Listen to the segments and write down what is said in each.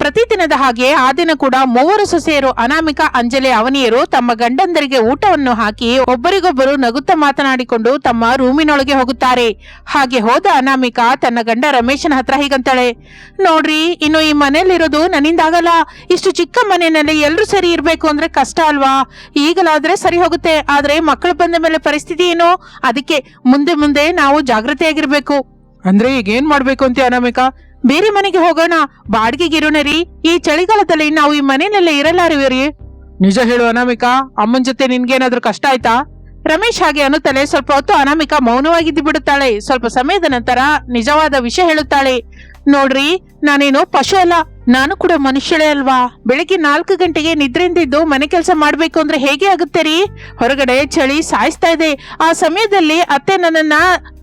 ಪ್ರತಿದಿನದ ಹಾಗೆ ಆ ದಿನ ಕೂಡ ಮೂವರು ಸೊಸೆಯರು ಅನಾಮಿಕ ಅಂಜಲಿ ಅವನಿಯರು ತಮ್ಮ ಗಂಡಂದರಿಗೆ ಊಟವನ್ನು ಹಾಕಿ ಒಬ್ಬರಿಗೊಬ್ಬರು ನಗುತ್ತಾ ಮಾತನಾಡಿಕೊಂಡು ತಮ್ಮ ರೂಮಿನೊಳಗೆ ಹೋಗುತ್ತಾರೆ. ಹಾಗೆ ಹೋದ ಅನಾಮಿಕ ತನ್ನ ಗಂಡ ರಮೇಶನ ಹತ್ರ ಹೀಗಂತಾಳೆ, ನೋಡ್ರಿ, ಇನ್ನು ಈ ಮನೆಯಲ್ಲಿರೋದು ನನ್ನಿಂದಾಗಲ್ಲ. ಇಷ್ಟು ಚಿಕ್ಕ ಮನೆಯಲ್ಲಿ ಎಲ್ಲರೂ ಸರಿ ಇರಬೇಕು ಅಂದ್ರೆ ಕಷ್ಟ ಅಲ್ವಾ? ಈಗಲಾದ್ರೆ ಸರಿ ಹೋಗುತ್ತೆ. ಆದ್ರೆ ಮಕ್ಕಳು ಬಂದ ಮೇಲೆ ಪರಿಸ್ಥಿತಿ ಏನು? ಅದಕ್ಕೆ ಮುಂದೆ ಮುಂದೆ ನಾವು ಜಾಗೃತಿಯಾಗಿರ್ಬೇಕು ಅಂದ್ರೆ ಈಗ ಏನ್ ಮಾಡ್ಬೇಕು ಅಂತ ಅನಾಮಿಕ? ಬೇರೆ ಮನೆಗೆ ಹೋಗೋಣ. ಬಾಡಿಗೆಗೆ ಇರೋಣ ರೀ ಈ ಚಳಿಗಾಲದಲ್ಲಿ ನಾವು ಈ ಮನೆಯಲ್ಲೇ ಇರಲಾರಿವೆ ನಿಜ ಹೇಳು ಅನಾಮಿಕಾ, ಅಮ್ಮನ ಜೊತೆ ನಿನ್ಗೇನಾದ್ರೂ ಕಷ್ಟ ಆಯ್ತಾ? ರಮೇಶ್ ಹಾಗೆ ಅನ್ನುತ್ತಲೇ ಸ್ವಲ್ಪ ಹೊತ್ತು ಅನಾಮಿಕ ಮೌನವಾಗಿದ್ದು ಬಿಡುತ್ತಾಳೆ. ಸ್ವಲ್ಪ ಸಮಯದ ನಂತರ ನಿಜವಾದ ವಿಷಯ ಹೇಳುತ್ತಾಳೆ. ನೋಡ್ರಿ, ನಾನೇನು ಪಶು ಅಲ್ಲ, ನಾನು ಕೂಡ ಮನುಷ್ಯಳೇ ಅಲ್ವಾ? ಬೆಳಿಗ್ಗೆ ನಾಲ್ಕು ಗಂಟೆಗೆ ನಿದ್ರೆಯಿಂದಿದ್ದು ಮನೆ ಕೆಲಸ ಮಾಡ್ಬೇಕು ಅಂದ್ರೆ ಹೇಗೆ ಆಗುತ್ತೆ ರೀ? ಹೊರಗಡೆ ಚಳಿ ಸಾಯಿಸ್ತಾ ಇದೆ. ಆ ಸಮಯದಲ್ಲಿ ಅತ್ತೆ ನನ್ನನ್ನ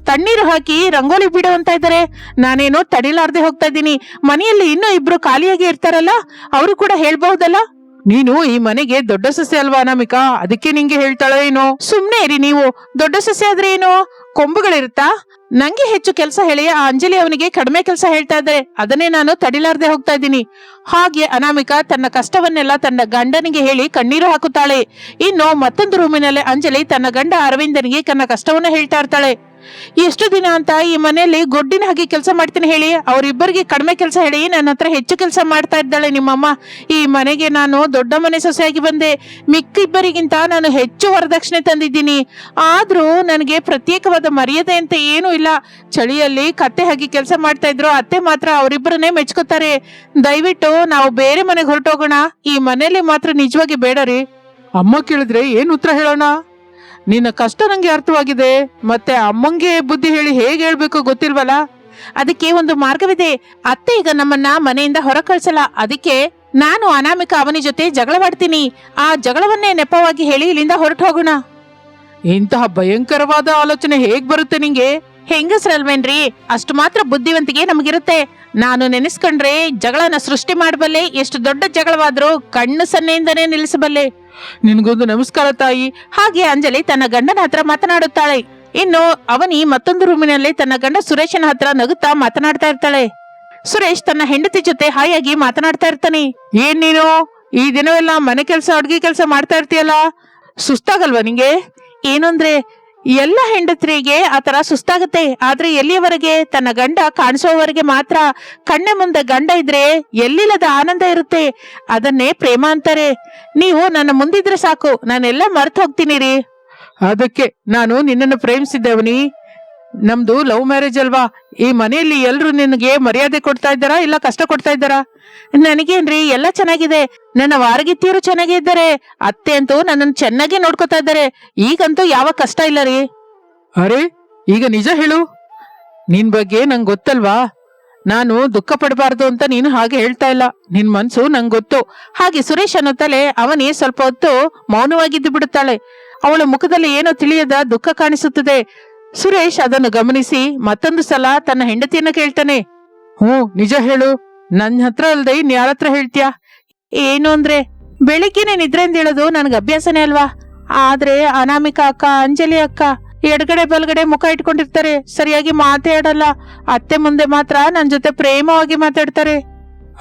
ತಣ್ಣೀರು ಹಾಕಿ ರಂಗೋಲಿ ಬಿಡು ಅಂತ ಇದ್ದಾರೆ ನಾನೇನೋ ತಡಿಲಾರ್ದೆ ಹೋಗ್ತಾ ಇದ್ದೀನಿ. ಮನೆಯಲ್ಲಿ ಇನ್ನೂ ಇಬ್ರು ಖಾಲಿಯಾಗಿ ಇರ್ತಾರಲ್ಲ, ಅವರು ಕೂಡ ಹೇಳ್ಬಹುದಲ್ಲ? ನೀನು ಈ ಮನೆಗೆ ದೊಡ್ಡ ಸಸ್ಯ ಅಲ್ವಾ ಅನಾಮಿಕಾ? ಅದಕ್ಕೆ ನಿಂಗೆ ಹೇಳ್ತಾಳೆ ಏನೋ? ಸುಮ್ನೆ ಇರಿ ನೀವು. ದೊಡ್ಡ ಸಸ್ಯ ಆದ್ರೆ ಏನು? ಕೊಂಬುಗಳಿರುತ್ತಾ? ನಂಗೆ ಹೆಚ್ಚು ಕೆಲಸ ಹೇಳಿ ಆ ಅಂಜಲಿ ಅವನಿಗೆ ಕಡಿಮೆ ಕೆಲಸ ಹೇಳ್ತಾ ಇದ್ದಾರೆ. ಅದನ್ನೇ ನಾನು ತಡಿಲಾರ್ದೆ ಹೋಗ್ತಾ ಇದ್ದೀನಿ. ಹಾಗೆ ಅನಾಮಿಕಾ ತನ್ನ ಕಷ್ಟವನ್ನೆಲ್ಲ ತನ್ನ ಗಂಡನಿಗೆ ಹೇಳಿ ಕಣ್ಣೀರು ಹಾಕುತ್ತಾಳೆ. ಇನ್ನು ಮತ್ತೊಂದು ರೂಮಿನಲ್ಲಿ ಅಂಜಲಿ ತನ್ನ ಗಂಡ ಅರವಿಂದನಿಗೆ ತನ್ನ ಕಷ್ಟವನ್ನ ಹೇಳ್ತಾ ಇರ್ತಾಳೆ. ಎಷ್ಟು ದಿನ ಅಂತ ಈ ಮನೆಯಲ್ಲಿ ಗೊಡ್ಡಿನ ಹಾಗೆ ಕೆಲಸ ಮಾಡ್ತೀನಿ ಹೇಳಿ. ಅವರಿಬ್ಬರಿಗೆ ಕಡಿಮೆ ಕೆಲಸ ಹೇಳಿ ನನ್ನ ಹತ್ರ ಹೆಚ್ಚು ಕೆಲಸ ಮಾಡ್ತಾ ಇದ್ದಾಳೆ ನಿಮ್ಮಮ್ಮ. ಈ ಮನೆಗೆ ನಾನು ದೊಡ್ಡ ಮನೆ ಸೊಸೆಯಾಗಿ ಬಂದೆ. ಮಿಕ್ಕಿಬ್ಬರಿಗಿಂತ ನಾನು ಹೆಚ್ಚು ವರದಕ್ಷಿಣೆ ತಂದಿದ್ದೀನಿ. ಆದರೂ ನನಗೆ ಪ್ರತ್ಯೇಕವಾದ ಮರ್ಯಾದೆ ಅಂತ ಏನೂ ಇಲ್ಲ. ಚಳಿಯಲ್ಲಿ ಕತ್ತೆ ಹಾಗೆ ಕೆಲಸ ಮಾಡ್ತಾ ಇದ್ರು. ಅತ್ತೆ ಮಾತ್ರ ಅವರಿಬ್ಬರನ್ನೇ ಮೆಚ್ಕೋತಾರೆ. ದಯವಿಟ್ಟು ನಾವು ಬೇರೆ ಮನೆಗೆ ಹೊರಟೋಗೋಣ. ಈ ಮನೆಯಲ್ಲಿ ಮಾತ್ರ ನಿಜವಾಗಿ ಬೇಡ ರೀ. ಅಮ್ಮ ಕೇಳಿದ್ರೆ ಏನು ಉತ್ತರ ಹೇಳೋಣ? ನಿನ್ನ ಕಷ್ಟ ನಂಗೆ ಅರ್ಥವಾಗಿದೆ, ಮತ್ತೆ ಅಮ್ಮಂಗೆ ಬುದ್ಧಿ ಹೇಳಿ ಹೇಗೆ ಹೇಳ್ಬೇಕು ಗೊತ್ತಿಲ್ವಲ್ಲ? ಅದಕ್ಕೆ ಒಂದು ಮಾರ್ಗವಿದೆ, ಅತ್ತೆ ಈಗ ನಮ್ಮನ್ನ ಮನೆಯಿಂದ ಹೊರ ಕಳಿಸಲ್ಲ, ಅದಕ್ಕೆ ನಾನು ಅನಾಮಿಕ ಅವನಿ ಜೊತೆ ಜಗಳವಾಡ್ತೀನಿ, ಆ ಜಗಳವನ್ನೇ ನೆಪವಾಗಿ ಹೇಳಿ ಇಲ್ಲಿಂದ ಹೊರಟು ಹೋಗೋಣ. ಇಂತಹ ಭಯಂಕರವಾದ ಆಲೋಚನೆ ಹೇಗ್ ಬರುತ್ತೆ ನಿಂಗೆ? ಹೆಂಗಸ್ರಲ್ವೇನ್ರಿ? ಅಷ್ಟು ಮಾತ್ರ ಬುದ್ಧಿವಂತಿಗೆ ನಮಗಿರುತ್ತೆ. ನಾನು ನೆನೆಸ್ಕೊಂಡ್ರೆ ಜಗಳನ ಸೃಷ್ಟಿ ಮಾಡಬಲ್ಲೆ, ಎಷ್ಟು ದೊಡ್ಡ ಜಗಳವಾದ್ರೂ ಕಣ್ಣು ಸನ್ನೆಯಿಂದನೇ ನಿಲ್ಲಿಸಬಲ್ಲೆ. ನಿನ್ಗೊಂದು ನಮಸ್ಕಾರ ತಾಯಿ. ಹಾಗೆ ಅಂಜಲಿ ತನ್ನ ಗಂಡನ ಹತ್ರ ಮಾತನಾಡುತ್ತಾಳೆ. ಇನ್ನು ಅವನಿ ಮತ್ತೊಂದು ರೂಮಿನಲ್ಲಿ ತನ್ನ ಗಂಡ ಸುರೇಶನ ಹತ್ರ ನಗುತ್ತಾ ಮಾತನಾಡ್ತಾ ಇರ್ತಾಳೆ. ಸುರೇಶ್ ತನ್ನ ಹೆಂಡತಿ ಜೊತೆ ಹಾಯಾಗಿ ಮಾತನಾಡ್ತಾ ಇರ್ತಾನೆ. ಏನ್ ನೀನು? ಈ ದಿನವೆಲ್ಲ ಮನೆ ಕೆಲಸ, ಅಡ್ಗೆ ಕೆಲಸ ಮಾಡ್ತಾ ಇರ್ತೀಯಲ್ಲ? ಸುಸ್ತಾಗಲ್ವಾ ನಿಂಗೆ? ಏನಂದ್ರೆ ಎಲ್ಲ ಹೆಂಡತಿರಿಗೆ ಆತರ ಸುಸ್ತಾಗತ್ತೆ. ಆದ್ರೆ ಎಲ್ಲಿಯವರೆಗೆ? ತನ್ನ ಗಂಡ ಕಾಣಿಸೋವರೆಗೆ ಮಾತ್ರ ಕಣ್ಣ ಮುಂದೆ ಗಂಡ ಇದ್ರೆ ಎಲ್ಲಿಲ್ಲದ ಆನಂದ ಇರುತ್ತೆ. ಅದನ್ನೇ ಪ್ರೇಮ ಅಂತಾರೆ. ನೀವು ನನ್ನ ಮುಂದಿದ್ರೆ ಸಾಕು. ನಾನೆಲ್ಲ ಮರ್ತು ಹೋಗ್ತೀನಿ ರೀ. ಅದಕ್ಕೆ ನಾನು ನಿನ್ನನ್ನು ಪ್ರೇಮಿಸಿದ್ದವನಿ. ನಮ್ದು ಲವ್ ಮ್ಯಾರೇಜ್ ಅಲ್ವಾ? ಈ ಮನೆಯಲ್ಲಿ ಎಲ್ರು ನಿನಗೆ ಮರ್ಯಾದೆ ಕೊಡ್ತಾ ಇದ್ದಾರಾ ಇಲ್ಲ ಕಷ್ಟ ಕೊಡ್ತಾ ಇದ್ದಾರಾ? ನನಗೇನ್ರಿ, ಎಲ್ಲ ಚೆನ್ನಾಗಿದೆ. ನನ್ನ ವಾರಗಿತ್ತಿಯರು ಚೆನ್ನಾಗೇ ಇದ್ದಾರೆ. ಅತ್ತೆ ಅಂತೂ ನನ್ನನ್ನು ಚೆನ್ನಾಗಿ ನೋಡ್ಕೊತಾ ಇದ್ದಾರೆ. ಈಗಂತೂ ಯಾವ ಕಷ್ಟ ಇಲ್ಲ ರೀ. ಅರೆ, ಈಗ ನಿಜ ಹೇಳು. ನಿನ್ ಬಗ್ಗೆ ನಂಗೆ ಗೊತ್ತಲ್ವಾ? ನಾನು ದುಃಖ ಪಡಬಾರ್ದು ಅಂತ ನೀನು ಹಾಗೆ ಹೇಳ್ತಾ ಇಲ್ಲ. ನಿನ್ ಮನ್ಸು ನಂಗೆ ಗೊತ್ತು. ಹಾಗೆ ಸುರೇಶ್ ಅನ್ನುತ್ತಲೇ ಅವನೇ ಸ್ವಲ್ಪ ಹೊತ್ತು ಮೌನವಾಗಿದ್ದು ಬಿಡುತ್ತಾಳೆ. ಅವಳ ಮುಖದಲ್ಲಿ ಏನೋ ತಿಳಿಯದ ದುಃಖ ಕಾಣಿಸುತ್ತದೆ. ಸುರೇಶ್ ಅದನ್ನು ಗಮನಿಸಿ ಮತ್ತೊಂದು ಸಲ ತನ್ನ ಹೆಂಡತಿಯನ್ನ ಕೇಳ್ತಾನೆ, ಹ್ಞೂ, ನಿಜ ಹೇಳು. ನನ್ನ ಹತ್ರ ಅಲ್ದೆ ಇನ್ಯಾರ ಹತ್ರ ಹೇಳ್ತೀಯಾ? ಏನು ಅಂದ್ರೆ, ಬೆಳಿಗ್ಗೆನೆ ನಿದ್ರೆಯಿಂದ ಹೇಳೋದು ನನ್ಗೆ ಅಭ್ಯಾಸನೇ ಅಲ್ವಾ? ಆದ್ರೆ ಅನಾಮಿಕಾ ಅಕ್ಕ, ಅಂಜಲಿ ಅಕ್ಕ ಎಡಗಡೆ ಬಲ್ಗಡೆ ಮುಖ ಇಟ್ಕೊಂಡಿರ್ತಾರೆ. ಸರಿಯಾಗಿ ಮಾತಾಡಲ್ಲ. ಅತ್ತೆ ಮುಂದೆ ಮಾತ್ರ ನನ್ ಜೊತೆ ಪ್ರೇಮವಾಗಿ ಮಾತಾಡ್ತಾರೆ.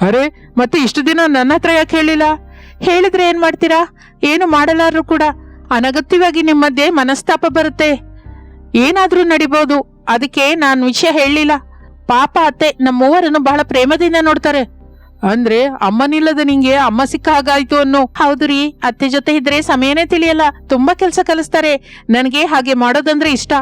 ಅರೆ, ಮತ್ತೆ ಇಷ್ಟು ದಿನ ನನ್ನ ಹತ್ರ ಯಾಕೆ ಹೇಳಿಲ್ಲ? ಹೇಳಿದ್ರೆ ಏನ್ ಮಾಡ್ತೀರಾ? ಏನು ಮಾಡಲಾರು ಕೂಡ. ಅನಗತ್ಯವಾಗಿ ನಿಮ್ಮ ಮಧ್ಯೆ ಮನಸ್ತಾಪ ಬರುತ್ತೆ. ಏನಾದ್ರೂ ನಡಿಬಹುದು ಅದಕ್ಕೆ ನಾನು ವಿಷಯ ಹೇಳಲಿಲ್ಲ. ಪಾಪ ಅತ್ತೆ, ನಮ್ಮೂವರನ್ನು ಬಹಳ ಪ್ರೇಮದಿಂದ ನೋಡ್ತಾರೆ. ಅಂದ್ರೆ ಅಮ್ಮನಿಲ್ಲದ ನಿಂಗೆ ಅಮ್ಮ ಸಿಕ್ಕ ಹಾಗಾಯ್ತು ಅನ್ನು ಹೌದು ರೀ, ಅತ್ತೆ ಜೊತೆ ಇದ್ರೆ ಸಮಯನೇ ತಿಳಿಯಲ್ಲ. ತುಂಬಾ ಕೆಲಸ ಕಲಿಸ್ತಾರೆ. ನನಗೆ ಹಾಗೆ ಮಾಡೋದಂದ್ರೆ ಇಷ್ಟ.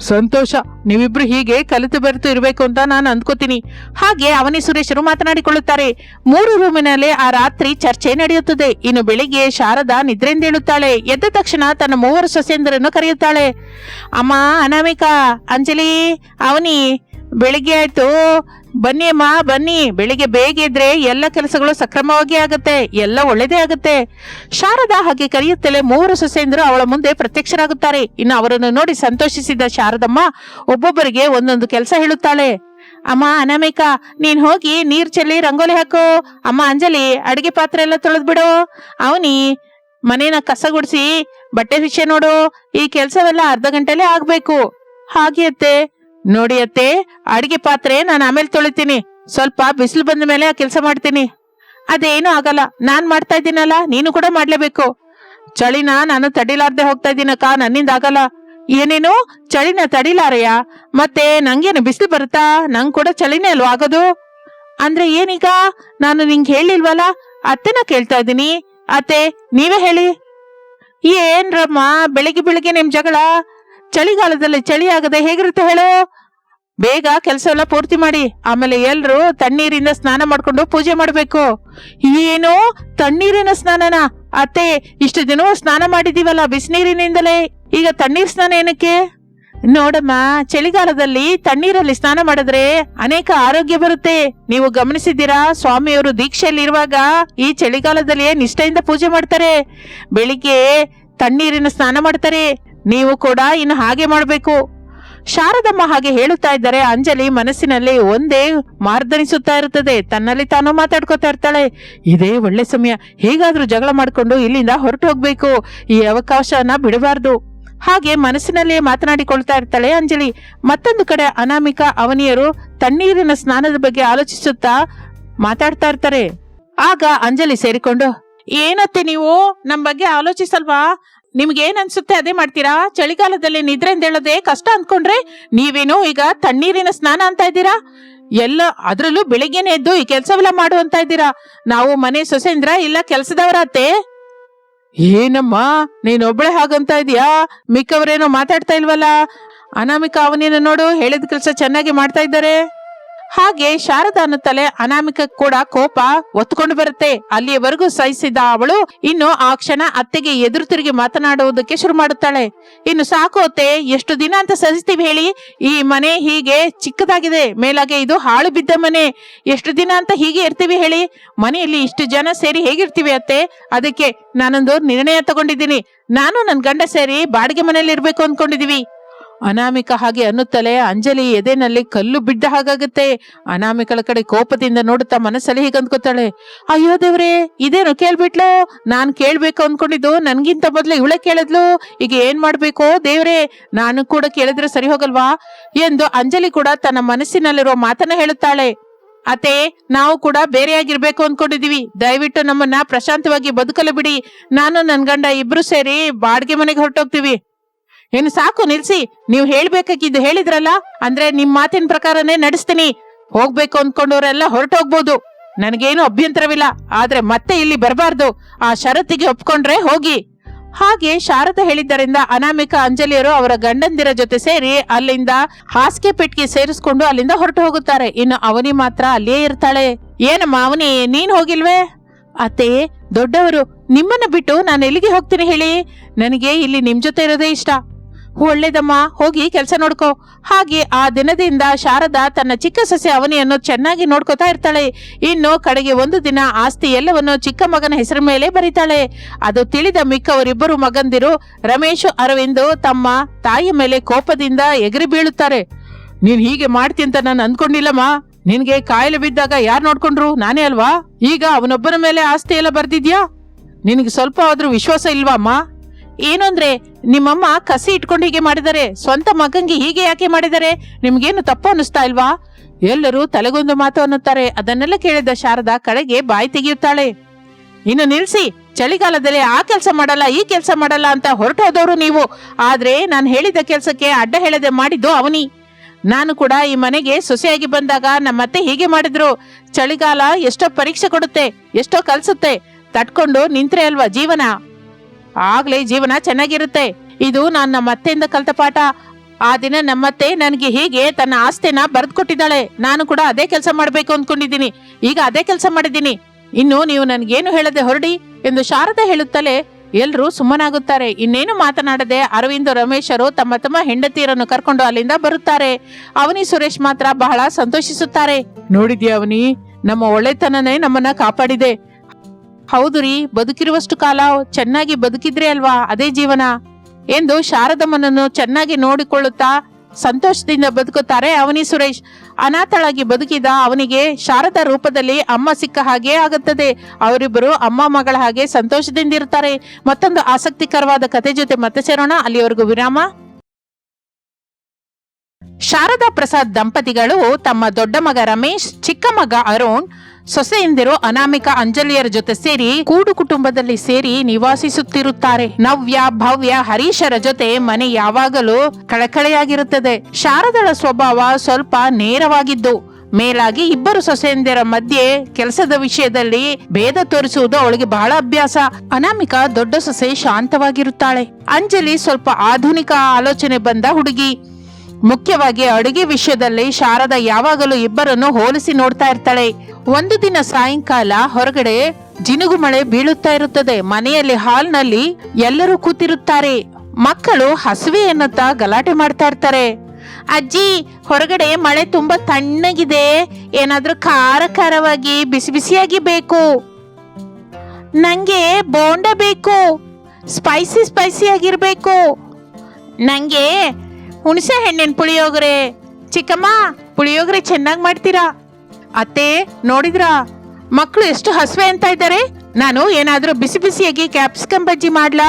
ಸಂತೋಷ, ನೀವಿಬ್ರು ಹೀಗೆ ಕಲಿತು ಬೆರೆತು ಇರಬೇಕು ಅಂತ ನಾನು ಅಂದ್ಕೋತೀನಿ. ಹಾಗೆ ಅವನಿ ಸುರೇಶರು ಮಾತನಾಡಿಕೊಳ್ಳುತ್ತಾರೆ. ಮೂರು ರೂಮಿನಲ್ಲಿ ಆ ರಾತ್ರಿ ಚರ್ಚೆ ನಡೆಯುತ್ತದೆ. ಇನ್ನು ಬೆಳಿಗ್ಗೆ ಶಾರದಾ ನಿದ್ರೆಯಿಂದ ಹೇಳುತ್ತಾಳೆ ಎದ್ದ ತಕ್ಷಣ ತನ್ನ ಮೂವರು ಸೊಸೆಯಂದರನ್ನು ಕರೆಯುತ್ತಾಳೆ. ಅಮ್ಮ, ಅನಾಮಿಕಾ, ಅಂಜಲಿ, ಅವನಿ ಬೆಳಿಗ್ಗೆ ಆಯ್ತು. ಬನ್ನಿ ಅಮ್ಮ, ಬನ್ನಿ. ಬೆಳಿಗ್ಗೆ ಬೇಗ ಇದ್ರೆ ಎಲ್ಲ ಕೆಲಸಗಳು ಸಕ್ರಮವಾಗಿ ಆಗುತ್ತೆ. ಎಲ್ಲ ಒಳ್ಳೇದೇ ಆಗುತ್ತೆ. ಶಾರದಾ ಹಾಗೆ ಕರೆಯುತ್ತಲೇ ಮೂವರು ಸೊಸೆಯಂದರು ಅವಳ ಮುಂದೆ ಪ್ರತ್ಯಕ್ಷರಾಗುತ್ತಾರೆ. ಇನ್ನು ಅವರನ್ನು ನೋಡಿ ಸಂತೋಷಿಸಿದ ಶಾರದಮ್ಮ ಒಬ್ಬೊಬ್ಬರಿಗೆ ಒಂದೊಂದು ಕೆಲಸ ಹೇಳುತ್ತಾಳೆ. ಅಮ್ಮ, ಅನಾಮಿಕಾ, ನೀನ್ ಹೋಗಿ ನೀರ್ ಚೆಲ್ಲಿ ರಂಗೋಲಿ ಹಾಕು. ಅಮ್ಮ, ಅಂಜಲಿ, ಅಡಿಗೆ ಪಾತ್ರೆ ಎಲ್ಲ ತೊಳೆದ್ಬಿಡು. ಅವನಿ, ಮನೇನ ಕಸ ಗುಡಿಸಿ, ಬಟ್ಟೆ ವಿಷಯ ನೋಡು. ಈ ಕೆಲಸವೆಲ್ಲ ಅರ್ಧ ಗಂಟೆಲೆ ಆಗ್ಬೇಕು. ಹಾಗೆ ಅತ್ತೆ. ನೋಡಿ ಅತ್ತೆ, ಅಡಿಗೆ ಪಾತ್ರೆ ನಾನು ಆಮೇಲೆ ತೊಳಿತೀನಿ. ಸ್ವಲ್ಪ ಬಿಸಿಲು ಬಂದ ಮೇಲೆ ಆ ಕೆಲಸ ಮಾಡ್ತೀನಿ. ಅದೇನು ಆಗಲ್ಲ, ನಾನ್ ಮಾಡ್ತಾ ಇದ್ದೀನಲ್ಲ, ನೀನು ಕೂಡ ಮಾಡ್ಲೇಬೇಕು. ಚಳಿನ ನಾನು ತಡಿಲಾರ್ದೆ ಹೋಗ್ತಾ ಇದ್ದೀನಕ್ಕ, ನನ್ನಿಂದ ಆಗಲ್ಲ. ಏನೇನು? ಚಳಿನ ತಡಿಲಾರಯ್ಯ ಮತ್ತೆ ನಂಗೇನು ಬಿಸಿಲು ಬರುತ್ತಾ? ನಂಗೆ ಕೂಡ ಚಳಿನೇ ಅಲ್ವಾ ಆಗೋದು? ಅಂದ್ರೆ ಏನೀಗ? ನಾನು ನಿಂಗೆ ಹೇಳಿಲ್ವಲ್ಲ, ಅತ್ತೆನ ಕೇಳ್ತಾ ಇದ್ದೀನಿ. ಅತ್ತೆ, ನೀವೇ ಹೇಳಿ. ಏನ್ರಮ್ಮ, ಬೆಳಿಗ್ಗೆ ಬೆಳಿಗ್ಗೆ ನಿಮ್ ಜಗಳ? ಚಳಿಗಾಲದಲ್ಲಿ ಚಳಿ ಆಗದೆ ಹೇಗಿರುತ್ತೆ ಹೇಳು? ಬೇಗ ಕೆಲಸ ಎಲ್ಲ ಪೂರ್ತಿ ಮಾಡಿ, ಆಮೇಲೆ ಎಲ್ರು ತಣ್ಣೀರಿಂದ ಸ್ನಾನ ಮಾಡ್ಕೊಂಡು ಪೂಜೆ ಮಾಡಬೇಕು. ಏನು ತಣ್ಣೀರಿನ ಸ್ನಾನನ? ಅತ್ತೆ, ಇಷ್ಟು ದಿನ ಸ್ನಾನ ಮಾಡಿದೀವಲ್ಲ ಬಿಸಿನೀರಿನಿಂದಲೇ? ಈಗ ತಣ್ಣೀರ್ ಸ್ನಾನ ಏನಕ್ಕೆ? ನೋಡಮ್ಮ, ಚಳಿಗಾಲದಲ್ಲಿ ತಣ್ಣೀರಲ್ಲಿ ಸ್ನಾನ ಮಾಡಿದ್ರೆ ಅನೇಕ ಆರೋಗ್ಯ ಬರುತ್ತೆ. ನೀವು ಗಮನಿಸಿದ್ದೀರಾ, ಸ್ವಾಮಿಯವರು ದೀಕ್ಷೆಯಲ್ಲಿ ಇರುವಾಗ ಈ ಚಳಿಗಾಲದಲ್ಲಿ ನಿಷ್ಠೆಯಿಂದ ಪೂಜೆ ಮಾಡ್ತಾರೆ. ಬೆಳಿಗ್ಗೆ ತಣ್ಣೀರಿನ ಸ್ನಾನ ಮಾಡ್ತಾರೆ. ನೀವು ಕೂಡ ಇನ್ನು ಹಾಗೆ ಮಾಡಬೇಕು. ಶಾರದಮ್ಮ ಹಾಗೆ ಹೇಳುತ್ತಾ ಇದ್ದರೆ ಅಂಜಲಿ ಮನಸ್ಸಿನಲ್ಲಿ ಒಂದೇ ಮಾರ್ದನಿಸುತ್ತಾ ಇರುತ್ತದೆ. ತನ್ನಲ್ಲಿ ತಾನು ಮಾತಾಡ್ಕೋತಾ ಇರ್ತಾಳೆ. ಇದೇ ಒಳ್ಳೆ ಸಮಯ. ಹೇಗಾದ್ರೂ ಜಗಳ ಮಾಡಿಕೊಂಡು ಇಲ್ಲಿಂದ ಹೊರಟು ಹೋಗ್ಬೇಕು. ಈ ಅವಕಾಶನ ಬಿಡಬಾರ್ದು. ಹಾಗೆ ಮನಸ್ಸಿನಲ್ಲೇ ಮಾತನಾಡಿಕೊಳ್ತಾ ಇರ್ತಾಳೆ ಅಂಜಲಿ. ಮತ್ತೊಂದು ಕಡೆ ಅನಾಮಿಕ ಅವನಿಯರು ತಣ್ಣೀರಿನ ಸ್ನಾನದ ಬಗ್ಗೆ ಆಲೋಚಿಸುತ್ತಾ ಮಾತಾಡ್ತಾ ಇರ್ತಾರೆ. ಆಗ ಅಂಜಲಿ ಸೇರಿಕೊಂಡು, ಏನತ್ತೆ ನೀವು? ನಮ್ಮ ಬಗ್ಗೆ ಆಲೋಚಿಸಲ್ವಾ? ನಿಮ್ಗೆ ಏನ್ ಅನ್ಸುತ್ತೆ ಅದೇ ಮಾಡ್ತೀರಾ? ಚಳಿಗಾಲದಲ್ಲಿ ನಿದ್ರೆ ಹೇಳೋದೇ ಕಷ್ಟ ಅಂದ್ಕೊಂಡ್ರೆ ನೀವೇನು ಈಗ ತಣ್ಣೀರಿನ ಸ್ನಾನ ಅಂತ ಇದ್ದೀರಾ? ಎಲ್ಲ ಅದ್ರಲ್ಲೂ ಬೆಳಿಗ್ಗೆನೆ ಎದ್ದು ಈ ಕೆಲಸವೆಲ್ಲ ಮಾಡು ಅಂತ ಇದ್ದೀರಾ? ನಾವು ಮನೆ ಸೊಸೆಂದ್ರ ಇಲ್ಲ ಕೆಲ್ಸದವರತ್ತೆ ಏನಮ್ಮ, ನೀನೊಬ್ಳೆ ಹಾಗಂತ ಇದೀಯಾ ಮಿಕ್ಕವರೇನೋ ಮಾತಾಡ್ತಾ ಇಲ್ವಲ್ಲ? ಅನಾಮಿಕ ಅವನೇನ ನೋಡು, ಹೇಳಿದ ಕೆಲಸ ಚೆನ್ನಾಗಿ ಮಾಡ್ತಾ ಇದ್ದಾರೆ. ಹಾಗೆ ಶಾರದಾನ ತಲೆ ಅನಾಮಿಕ ಕೂಡ ಕೋಪ ಒತ್ಕೊಂಡು ಬರುತ್ತೆ. ಅಲ್ಲಿಯವರೆಗೂ ಸಹಿಸಿದ ಅವಳು ಇನ್ನು ಆ ಕ್ಷಣ ಅತ್ತೆಗೆ ಎದುರು ತಿರುಗಿ ಮಾತನಾಡುವುದಕ್ಕೆ ಶುರು ಮಾಡುತ್ತಾಳೆ. ಇನ್ನು ಸಾಕು ಅತ್ತೆ, ಎಷ್ಟು ದಿನ ಅಂತ ಸಹಿಸ್ತೀವಿ ಹೇಳಿ. ಈ ಮನೆ ಹೀಗೆ ಚಿಕ್ಕದಾಗಿದೆ. ಮೇಲಾಗೆ ಇದು ಹಾಳು ಬಿದ್ದ ಮನೆ. ಎಷ್ಟು ದಿನ ಅಂತ ಹೀಗೆ ಇರ್ತೀವಿ ಹೇಳಿ. ಮನೆಯಲ್ಲಿ ಇಷ್ಟು ಜನ ಸೇರಿ ಹೇಗಿರ್ತೀವಿ ಅತ್ತೆ? ಅದಕ್ಕೆ ನಾನೊಂದು ನಿರ್ಣಯ ತಗೊಂಡಿದ್ದೀನಿ. ನಾನು ನನ್ನ ಗಂಡ ಸೇರಿ ಬಾಡಿಗೆ ಮನೆಯಲ್ಲಿ ಇರ್ಬೇಕು ಅನ್ಕೊಂಡಿದೀವಿ. ಅನಾಮಿಕ ಹಾಗೆ ಅನ್ನುತ್ತಲೇ ಅಂಜಲಿ ಎದೆನಲ್ಲಿ ಕಲ್ಲು ಬಿದ್ದ ಹಾಗಾಗುತ್ತೆ. ಅನಾಮಿಕಳ ಕಡೆ ಕೋಪದಿಂದ ನೋಡುತ್ತಾ ಮನಸ್ಸಲ್ಲಿ ಹೀಗೆ ಅಂದ್ಕೋತಾಳೆ, ಅಯ್ಯೋ ದೇವ್ರೆ, ಇದೇನು ಕೇಳ್ಬಿಟ್ಲು? ನಾನು ಕೇಳ್ಬೇಕು ಅಂದ್ಕೊಂಡಿದ್ದು ನನ್ಗಿಂತ ಮೊದ್ಲು ಇವಳೆ ಕೇಳಿದ್ಲು. ಈಗ ಏನ್ ಮಾಡ್ಬೇಕು? ದೇವ್ರೆ, ನಾನು ಕೂಡ ಕೇಳಿದ್ರೆ ಸರಿ ಹೋಗಲ್ವಾ? ಎಂದು ಅಂಜಲಿ ಕೂಡ ತನ್ನ ಮನಸ್ಸಿನಲ್ಲಿರುವ ಮಾತನ್ನ ಹೇಳುತ್ತಾಳೆ ಅತೆ ನಾವು ಕೂಡ ಬೇರೆಯಾಗಿರ್ಬೇಕು ಅನ್ಕೊಂಡಿದೀವಿ ದಯವಿಟ್ಟು ನಮ್ಮನ್ನ ಪ್ರಶಾಂತವಾಗಿ ಬದುಕಲು ಬಿಡಿ. ನಾನು, ನನ್ ಗಂಡ ಇಬ್ರು ಸೇರಿ ಬಾಡಿಗೆ ಮನೆಗೆ ಹೊರಟೋಗ್ತೀವಿ. ಏನು ಸಾಕು ನಿಲ್ಸಿ, ನೀವು ಹೇಳ್ಬೇಕಾಗಿದ್ದು ಹೇಳಿದ್ರಲ್ಲ? ಅಂದ್ರೆ ನಿಮ್ ಮಾತಿನ ಪ್ರಕಾರನೇ ನಡೆಸ್ತೀನಿ. ಹೋಗ್ಬೇಕು ಅನ್ಕೊಂಡವರೆಲ್ಲ ಹೊರಟೋಗ್ಬೋದು. ನನಗೇನು ಅಭ್ಯಂತರವಿಲ್ಲ. ಆದ್ರೆ ಮತ್ತೆ ಇಲ್ಲಿ ಬರಬಾರ್ದು. ಆ ಶರತ್ತಿಗೆ ಒಪ್ಕೊಂಡ್ರೆ ಹೋಗಿ. ಹಾಗೆ ಶಾರದ ಹೇಳಿದ್ದರಿಂದ ಅನಾಮಿಕಾ ಅಂಜಲಿಯರು ಅವರ ಗಂಡಂದಿರ ಜೊತೆ ಸೇರಿ ಅಲ್ಲಿಂದ ಹಾಸಿಗೆ ಪೆಟ್ಟಿಗೆ ಸೇರಿಸ್ಕೊಂಡು ಅಲ್ಲಿಂದ ಹೊರಟು ಹೋಗುತ್ತಾರೆ. ಇನ್ನು ಅವನಿ ಮಾತ್ರ ಅಲ್ಲಿಯೇ ಇರ್ತಾಳೆ. ಏನಮ್ಮ ಅವನಿ, ನೀನ್ ಹೋಗಿಲ್ವೇ? ಅತ್ತೆ, ದೊಡ್ಡವರು, ನಿಮ್ಮನ್ನ ಬಿಟ್ಟು ನಾನು ಎಲ್ಲಿಗೆ ಹೋಗ್ತೀನಿ ಹೇಳಿ? ನನಗೆ ಇಲ್ಲಿ ನಿಮ್ ಜೊತೆ ಇರೋದೇ ಇಷ್ಟ. ಒಳ್ಳೇದಮ್ಮ, ಹೋಗಿ ಕೆಲಸ ನೋಡ್ಕೋ. ಹಾಗೆ ಆ ದಿನದಿಂದ ಶಾರದಾ ತನ್ನ ಚಿಕ್ಕ ಸೊಸೆ ಅವನಿಯನ್ನು ಚೆನ್ನಾಗಿ ನೋಡ್ಕೋತಾ ಇರ್ತಾಳೆ. ಇನ್ನು ಕಡೆಗೆ ಒಂದು ದಿನ ಆಸ್ತಿ ಎಲ್ಲವನ್ನು ಚಿಕ್ಕ ಮಗನ ಹೆಸರ ಮೇಲೆ ಬರೀತಾಳೆ. ಅದು ತಿಳಿದ ಮಿಕ್ಕವರಿಬ್ಬರು ಮಗಂದಿರು ರಮೇಶ್, ಅರವಿಂದ್ ತಮ್ಮ ತಾಯಿಯ ಮೇಲೆ ಕೋಪದಿಂದ ಎಗರಿ ಬೀಳುತ್ತಾರೆ. ನೀನ್ ಹೀಗೆ ಮಾಡ್ತಿ ಅಂತ ನಾನು ಅಂದ್ಕೊಂಡಿಲ್ಲಮ್ಮ. ನಿನ್ಗೆ ಕಾಯಿಲೆ ಬಿದ್ದಾಗ ಯಾರು ನೋಡ್ಕೊಂಡ್ರು? ನಾನೇ ಅಲ್ವಾ? ಈಗ ಅವನೊಬ್ಬನ ಮೇಲೆ ಆಸ್ತಿ ಎಲ್ಲ ಬರ್ದಿದ್ಯಾ? ನಿನಗೆ ಸ್ವಲ್ಪ ಆದ್ರೂ ವಿಶ್ವಾಸ ಇಲ್ವಾ ಅಮ್ಮ? ಏನು ಅಂದ್ರೆ, ನಿಮ್ಮಮ್ಮ ಕಸಿ ಇಟ್ಕೊಂಡು ಹೀಗೆ ಮಾಡಿದರೆ, ಸ್ವಂತ ಮಗಂಗೆ ಹೀಗೆ ಯಾಕೆ ಮಾಡಿದ್ದಾರೆ ನಿಮ್ಗೇನು ತಪ್ಪು ಅನಿಸ್ತಾ ಇಲ್ವಾ? ಎಲ್ಲರೂ ತಲೆಗೊಂದು ಮಾತು ಅನ್ನುತ್ತಾರೆ. ಅದನ್ನೆಲ್ಲ ಕೇಳಿದ ಶಾರದಾ ಕಡೆಗೆ ಬಾಯಿ ತೆಗೆಯುತ್ತಾಳೆ. ಇನ್ನು ನಿಲ್ಸಿ, ಚಳಿಗಾಲದಲ್ಲಿ ಆ ಕೆಲಸ ಮಾಡಲ್ಲ, ಈ ಕೆಲಸ ಮಾಡಲ್ಲ ಅಂತ ಹೊರಟು ಹೋದವರು ನೀವು. ಆದ್ರೆ ನಾನು ಹೇಳಿದ ಕೆಲಸಕ್ಕೆ ಅಡ್ಡ ಹೇಳದೆ ಮಾಡಿದ್ದು ಅವನಿ. ನಾನು ಕೂಡ ಈ ಮನೆಗೆ ಸೊಸೆಯಾಗಿ ಬಂದಾಗ ನಮ್ಮತ್ತೆ ಹೀಗೆ ಮಾಡಿದ್ರು. ಚಳಿಗಾಲ ಎಷ್ಟೋ ಪರೀಕ್ಷೆ ಕೊಡುತ್ತೆ, ಎಷ್ಟೋ ಕಲ್ಸುತ್ತೆ. ತಟ್ಕೊಂಡು ನಿಂತ್ರೆ ಅಲ್ವಾ ಜೀವನ? ಆಗ್ಲೇ ಜೀವನ ಚೆನ್ನಾಗಿರುತ್ತೆ. ಇದು ನಾನು ನಮ್ಮ ಅತ್ತೆಯಿಂದ ಕಲ್ತ ಪಾಠ. ಆ ದಿನ ನಮ್ಮತ್ತೆ ನನಗೆ ಹೀಗೆ ತನ್ನ ಆಸ್ತಿನ ಬರೆದು ಕೊಟ್ಟಿದ್ದಾಳೆ ನಾನು ಕೂಡ ಅದೇ ಕೆಲಸ ಮಾಡಬೇಕು ಅಂದ್ಕೊಂಡಿದ್ದೀನಿ ಈಗ ಅದೇ ಕೆಲಸ ಮಾಡಿದ್ದೀನಿ. ಇನ್ನು ನೀವು ನನಗೇನು ಹೇಳದೆ ಹೊರಡಿ ಎಂದು ಶಾರದಾ ಹೇಳುತ್ತಲೇ ಎಲ್ಲರೂ ಸುಮ್ಮನಾಗುತ್ತಾರೆ. ಇನ್ನೇನು ಮಾತನಾಡದೆ ಅರವಿಂದ್, ರಮೇಶರು ತಮ್ಮ ತಮ್ಮ ಹೆಂಡತಿಯರನ್ನು ಕರ್ಕೊಂಡು ಅಲ್ಲಿಂದ ಬರುತ್ತಾರೆ. ಅವನಿ ಸುರೇಶ್ ಮಾತ್ರ ಬಹಳ ಸಂತೋಷಿಸುತ್ತಾರೆ. ನೋಡಿದ್ಯಾ ಅವನಿ? ನಮ್ಮ ಒಳ್ಳೆತನನೇ ನಮ್ಮನ್ನ ಕಾಪಾಡಿದೆ. ಹೌದು ರೀ, ಬದುಕಿರುವಷ್ಟು ಕಾಲ ಚೆನ್ನಾಗಿ ಬದುಕಿದ್ರೆ ಅಲ್ವಾ ಅದೇ ಜೀವನ? ಎಂದು ಶಾರದಮ್ಮನನ್ನು ಚೆನ್ನಾಗಿ ನೋಡಿಕೊಳ್ಳುತ್ತಾ ಸಂತೋಷದಿಂದ ಬದುಕುತ್ತಾರೆ ಅವನಿ ಸುರೇಶ್. ಅನಾಥಳಾಗಿ ಬದುಕಿದ ಅವನಿಗೆ ಶಾರದ ರೂಪದಲ್ಲಿ ಅಮ್ಮ ಸಿಕ್ಕ ಹಾಗೆ ಆಗುತ್ತದೆ. ಅವರಿಬ್ಬರು ಅಮ್ಮ ಮಗಳ ಹಾಗೆ ಸಂತೋಷದಿಂದ ಇರ್ತಾರೆ. ಮತ್ತೊಂದು ಆಸಕ್ತಿಕರವಾದ ಕತೆ ಜೊತೆ ಮತ್ತೆ ಸೇರೋಣ. ಅಲ್ಲಿವರೆಗೂ ವಿರಾಮ. ಶಾರದಾ ಪ್ರಸಾದ್ ದಂಪತಿಗಳು ತಮ್ಮ ದೊಡ್ಡ ಮಗ ರಮೇಶ್, ಚಿಕ್ಕ ಮಗ ಅರುಣ್ ಸೊಸೆಯಂದಿರು ಅನಾಮಿಕ ಅಂಜಲಿಯರ ಜೊತೆ ಸೇರಿ ಕೂಡು ಕುಟುಂಬದಲ್ಲಿ ಸೇರಿ ನಿವಾಸಿಸುತ್ತಿರುತ್ತಾರೆ. ನವ್ಯ, ಭವ್ಯ ಹರೀಶರ ಜೊತೆ ಮನೆ ಯಾವಾಗಲೂ ಕಳಕಳೆಯಾಗಿರುತ್ತದೆ. ಶಾರದಳ ಸ್ವಭಾವ ಸ್ವಲ್ಪ ನೇರವಾಗಿದ್ದು, ಮೇಲಾಗಿ ಇಬ್ಬರು ಸೊಸೆಯಂದಿರ ಮಧ್ಯೆ ಕೆಲಸದ ವಿಷಯದಲ್ಲಿ ಭೇದ ತೋರಿಸುವುದು ಅವಳಿಗೆ ಬಹಳ ಅಭ್ಯಾಸ. ಅನಾಮಿಕ ದೊಡ್ಡ ಸೊಸೆ ಶಾಂತವಾಗಿರುತ್ತಾಳೆ. ಅಂಜಲಿ ಸ್ವಲ್ಪ ಆಧುನಿಕ ಆಲೋಚನೆ ಬಂದ ಹುಡುಗಿ. ಮುಖ್ಯವಾಗಿ ಅಡುಗೆ ವಿಷಯದಲ್ಲಿ ಶಾರದ ಯಾವಾಗಲೂ ಇಬ್ಬರನ್ನು ಹೋಲಿಸಿ ನೋಡ್ತಾ ಇರ್ತಾಳೆ. ಒಂದು ದಿನ ಸಾಯಂಕಾಲ ಹೊರಗಡೆ ಜಿನುಗು ಮಳೆ ಬೀಳುತ್ತಾ ಇರುತ್ತದೆ. ಮನೆಯಲ್ಲಿ ಹಾಲ್ನಲ್ಲಿ ಎಲ್ಲರೂ ಕೂತಿರುತ್ತಾರೆ. ಮಕ್ಕಳು ಹಸುವೆ ಎನ್ನುತ್ತಾ ಗಲಾಟೆ ಮಾಡ್ತಾ ಇರ್ತಾರೆ. ಅಜ್ಜಿ, ಹೊರಗಡೆ ಮಳೆ ತುಂಬಾ ತಣ್ಣಗಿದೆ. ಏನಾದ್ರೂ ಖಾರ ಖಾರವಾಗಿ ಬಿಸಿ ಬಿಸಿಯಾಗಿ ಬೇಕು. ನಂಗೆ ಬೋಂಡ ಬೇಕು. ಸ್ಪೈಸಿ ಸ್ಪೈಸಿ ಆಗಿರ್ಬೇಕು. ನಂಗೆ ಹುಣಸೆ ಹಣ್ಣಿನ ಪುಳಿಯೋಗರೆ. ಚಿಕ್ಕಮ್ಮ, ಪುಳಿಯೋಗರೆ ಚೆನ್ನಾಗಿ ಮಾಡ್ತೀರಾ? ಅತ್ತೆ, ನೋಡಿದ್ರಾ? ಮಕ್ಕಳು ಎಷ್ಟು ಹಸುವೆ ಅಂತ ಇದ್ದಾರೆ. ನಾನು ಏನಾದರೂ ಬಿಸಿ ಬಿಸಿಯಾಗಿ ಕ್ಯಾಪ್ಸಿಕಮ್ ಬಜ್ಜಿ ಮಾಡ್ಲಾ?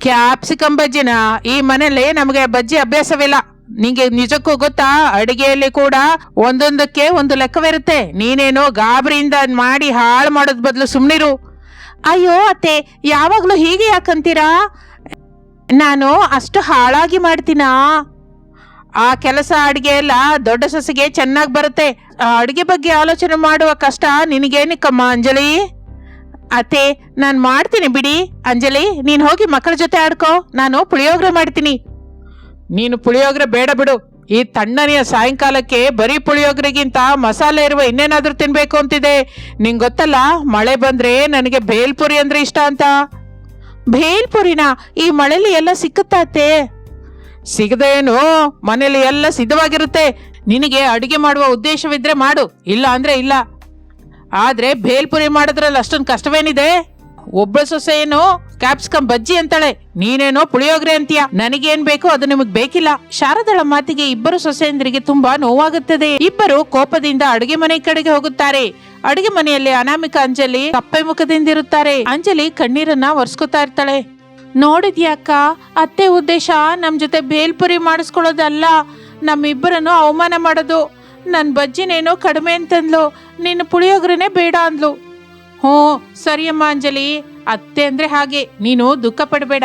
ಕ್ಯಾಪ್ಸಿಕಮ್ ಬಜ್ಜಿನ? ಈ ಮನೇಲಿ ನಮಗೆ ಬಜ್ಜಿ ಅಭ್ಯಾಸವಿಲ್ಲ. ನಿಂಗೆ ನಿಜಕ್ಕೂ ಗೊತ್ತಾ? ಅಡಿಗೆಯಲ್ಲಿ ಕೂಡ ಒಂದೊಂದಕ್ಕೆ ಒಂದು ಲೆಕ್ಕವಿರುತ್ತೆ. ನೀನೇನೋ ಗಾಬರಿಯಿಂದ ಮಾಡಿ ಹಾಳು ಮಾಡೋದ್ ಬದಲು ಸುಮ್ನಿರು. ಅಯ್ಯೋ ಅತ್ತೆ, ಯಾವಾಗಲೂ ಹೀಗೆ ಯಾಕಂತೀರಾ? ನಾನು ಅಷ್ಟು ಹಾಳಾಗಿ ಮಾಡ್ತೀನಾ? ಆ ಕೆಲಸ ಅಡಿಗೆ ಎಲ್ಲ ದೊಡ್ಡ ಸೊಸೆಗೆ ಚೆನ್ನಾಗಿ ಬರುತ್ತೆ. ಆ ಅಡಿಗೆ ಬಗ್ಗೆ ಆಲೋಚನೆ ಮಾಡುವ ಕಷ್ಟ ನಿನಗೇನಕ್ಕಮ್ಮ ಅಂಜಲಿ? ಅತ್ತೆ, ನಾನು ಮಾಡ್ತೀನಿ ಬಿಡಿ. ಅಂಜಲಿ, ನೀನು ಹೋಗಿ ಮಕ್ಕಳ ಜೊತೆ ಆಡ್ಕೋ. ನಾನು ಪುಳಿಯೋಗರೆ ಮಾಡ್ತೀನಿ. ನೀನು ಪುಳಿಯೋಗರೆ ಬೇಡ ಬಿಡು. ಈ ತಣ್ಣನೆಯ ಸಾಯಂಕಾಲಕ್ಕೆ ಬರೀ ಪುಳಿಯೋಗರೆಗಿಂತ ಮಸಾಲೆ ಇರುವ ಇನ್ನೇನಾದರೂ ತಿನ್ನಬೇಕು ಅಂತಿದೆ. ನಿಂಗೆ ಗೊತ್ತಲ್ಲ, ಮಳೆ ಬಂದ್ರೆ ನನಗೆ ಬೇಲ್ಪುರಿ ಅಂದ್ರೆ ಇಷ್ಟ ಅಂತ. ಬೇಲ್ಪುರಿನ ಈ ಮಳೆಲಿ ಎಲ್ಲ ಸಿಕ್ಕತ್ತಾತೆ ಸಿಗದೇನು ಮನೇಲಿ ಎಲ್ಲ ಸಿದ್ಧವಾಗಿರುತ್ತೆ. ನಿನಗೆ ಅಡಿಗೆ ಮಾಡುವ ಉದ್ದೇಶವಿದ್ರೆ ಮಾಡು. ಇಲ್ಲ ಅಂದ್ರೆ ಇಲ್ಲ. ಆದ್ರೆ ಭೇಲ್ಪುರಿ ಮಾಡಿದ್ರಲ್ಲಿ ಅಷ್ಟೊಂದು ಕಷ್ಟವೇನಿದೆ? ಒಬ್ಬಳ ಸೊಸೆ ಏನು? ಕ್ಯಾಪ್ಸಿಕಮ್ ಬಜ್ಜಿ ಅಂತಾಳೆ. ನೀನೇನೋ ಪುಳಿಯೋಗ್ರೆ ಅಂತೀಯ? ನನಗೇನ್ ಬೇಕು ಅದು ನಿಮಗ್ ಬೇಕಿಲ್ಲ. ಶಾರದಳ ಮಾತಿಗೆ ಇಬ್ಬರು ಸೊಸೆಯಂದ್ರಿಗೆ ತುಂಬಾ ನೋವಾಗುತ್ತದೆ. ಇಬ್ಬರು ಕೋಪದಿಂದ ಅಡುಗೆ ಮನೆ ಕಡೆಗೆ ಹೋಗುತ್ತಾರೆ. ಅಡುಗೆ ಮನೆಯಲ್ಲಿ ಅನಾಮಿಕ ಅಂಜಲಿ ಕಪ್ಪೆ ಮುಖದಿಂದಿರುತ್ತಾರೆ ಅಂಜಲಿ ಕಣ್ಣೀರನ್ನ ಒರೆಸ್ಕೊತಾ ಇರ್ತಾಳೆ. ನೋಡಿದ್ಯಾಕ ಅತ್ತೆ ಉದ್ದೇಶ ನಮ್ ಜೊತೆ ಬೇಲ್ಪುರಿ ಮಾಡಿಸ್ಕೊಳ್ಳೋದಲ್ಲ. ನಮ್ಮಿಬ್ಬರನ್ನು ಅವಮಾನ ಮಾಡೋದು. ನನ್ ಬಜ್ಜಿನೇನೋ ಕಡಿಮೆ ಅಂತಂದ್ಲು. ನಿನ್ನ ಪುಳಿಯೋಗ್ರೆನೆ ಬೇಡ ಅಂದ್ಲು. ಹ್ಞೂ, ಸರಿಯಮ್ಮ ಅಂಜಲಿ. ಅತ್ತೆ ಅಂದ್ರೆ ಹಾಗೆ. ನೀನು ದುಃಖ ಪಡಬೇಡ.